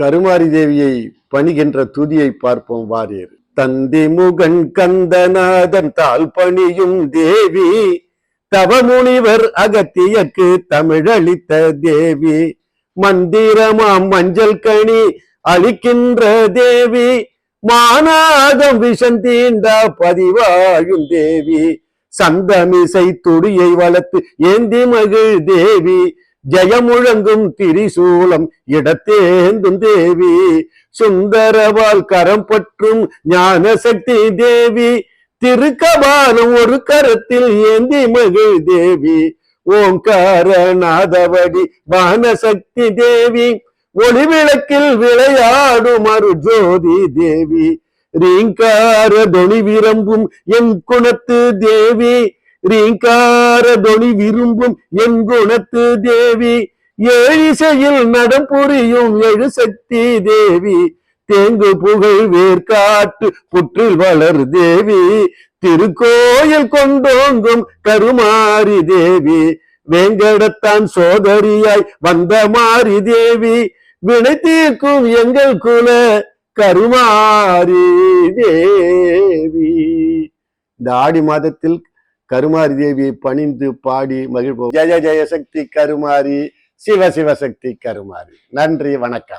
கருமாரி தேவியை பணிகின்ற துதியை பார்ப்போம் வாரியர் தந்தி முகன் கந்தநாதன் தால் பணியும் தேவி தவமுனிவர் அகத்தியக்கு தமிழளித்த தேவி. மந்திரமாம் மஞ்சள் கனி அளிக்கின்ற தேவி மானாகம் விஷம் தீண்டா பதிவாயும் தேவி. சந்தமிசை துடியை வளர்த்து ஏந்தி மகிழ் தேவி ஜெயமுழங்கும் திரிசூலம் இடத்தேந்தும் தேவி. சுந்தரவால் கரம் பற்றும் ஞான சக்தி தேவி. திருக்கபாலம் ஒரு கரத்தில் ஏந்தி மகிழ் தேவி. ஓங்காரநாதவடி வானசக்தி தேவி. ஒளிவிளக்கில் விளையாடும் அரு ஜோதி தேவி. ரீங்கார தொனி விரும்பும் என் குணத்து தேவி. ரீங்காரதொளி விரும்பும் என் குணத்து தேவி. ஏழிசையில் நடம் புரியும் எழு சக்தி தேவி. தேங்கு புகழ் வேர்காட்டு புற்றில் வளர் தேவி. திருக்கோயில் கொண்டோங்கும் கருமாரி தேவி. வேங்கடத்தான் சோதரியாய் வந்த மாரி தேவி. வினை தீர்க்கும் எங்கள் குல கருமாரி தேவி. இந்த ஆடி மாதத்தில் கருமாரி தேவியை பணிந்து பாடி மகிழ்வோம் ஜெய ஜெய சக்தி கருமாரி. சிவ சிவசக்தி கருமாரி. நன்றி வணக்கம்.